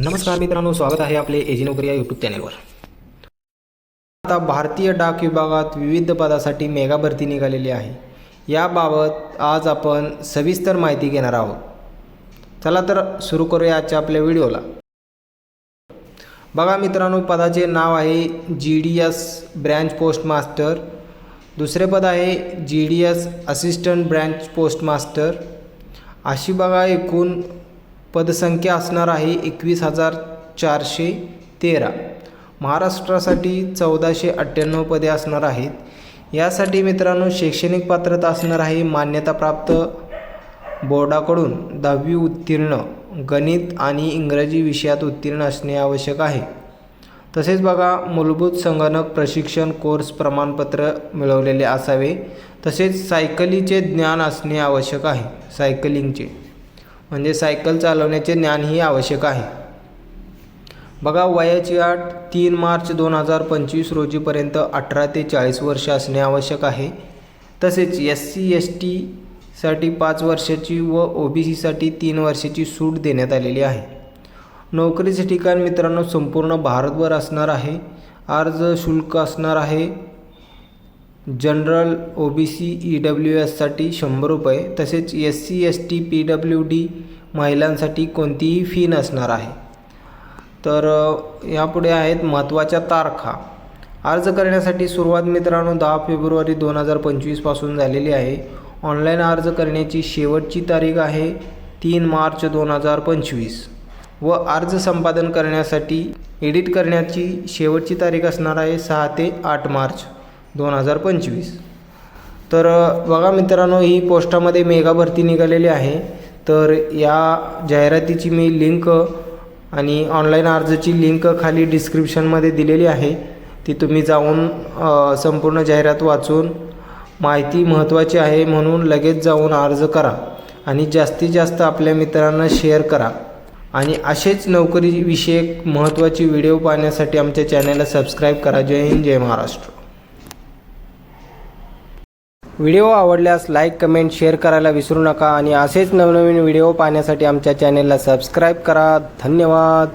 नमस्कार मित्रांनो स्वागत आहे आपले एजी नोकरी या यूट्यूब चॅनेलवर आता भारतीय डाक विभागात विविध पदासाठी मेगा भरती निघालेली आहे. याबाबत आज आपण सविस्तर माहिती घेणार आहोत. चला तर सुरू करूया आजच्या आपल्या व्हिडिओला. बघा मित्रांनो पदाचे नाव आहे G D S branch post master दुसरे पद आहे G D S assistant branch post master अशी बघा एकूण पदसंख्या असणार आहे एकवीस हजार चारशे तेरा. महाराष्ट्रासाठी चौदाशे अठ्ठ्याण्णव पदे असणार आहेत. यासाठी मित्रांनो शैक्षणिक पात्रता असणार आहे मान्यताप्राप्त बोर्डाकडून दहावी उत्तीर्ण गणित आणि इंग्रजी विषयात उत्तीर्ण असणे आवश्यक आहे. तसेच बघा मूलभूत संगणक प्रशिक्षण कोर्स प्रमाणपत्र मिळवलेले असावे. तसेच सायकलीचे ज्ञान असणे आवश्यक आहे. सायकलिंगचे. म्हणजे सायकल चालवण्याचे ज्ञानही आवश्यक आहे. बघा वयाची अट तीन मार्च दोन हजार पंचवीस रोजीपर्यंत अठरा ते चाळीस वर्ष असणे आवश्यक आहे. तसेच एस सी एस टीसाठी पाच वर्षाची व ओ बी सीसाठी तीन वर्षाची सूट देण्यात आलेली आहे. नोकरीचे ठिकाण मित्रांनो संपूर्ण भारतभर असणार आहे. अर्ज शुल्क असणार आहे. General O B C E W एससाठी शंभर रुपये तसेच S C S T P W D महिलांसाठी कोणतीही फी नसणार आहे. तर यापुढे आहेत महत्त्वाच्या तारखा. अर्ज करण्यासाठी सुरुवात मित्रांनो दहा फेब्रुवारी दोन हजार पंचवीसपासून झालेली आहे. ऑनलाईन अर्ज करण्याची शेवटची तारीख आहे तीन मार्च दोन हजार पंचवीस. व अर्ज संपादन करण्यासाठी एडिट करण्याची शेवटची तारीख असणार आहे सहा ते आठ मार्च. दोन हजार पंचवीस. तर बघा मित्रांनो ही पोस्टामध्ये मेगा भरती निघालेली आहे. तर या जाहिरातीची मी लिंक आणि ऑनलाईन अर्जाची लिंक खाली डिस्क्रिप्शनमध्ये दिलेली आहे. ती तुम्ही जाऊन संपूर्ण जाहिरात वाचून माहिती महत्त्वाची आहे म्हणून लगेच जाऊन अर्ज करा आणि जास्तीत जास्त आपल्या मित्रांना शेअर करा. आणि असेच नोकरीविषयक महत्त्वाचे व्हिडिओ पाहण्यासाठी आमच्या चॅनलला सबस्क्राईब करा. जय हिंद जय महाराष्ट्र. व्हिडिओ आवडल्यास लाईक कमेंट शेअर करायला विसरू नका आणि असेच नवनवीन व्हिडिओ पाहण्यासाठी आमच्या चॅनेलला सबस्क्राईब करा. धन्यवाद.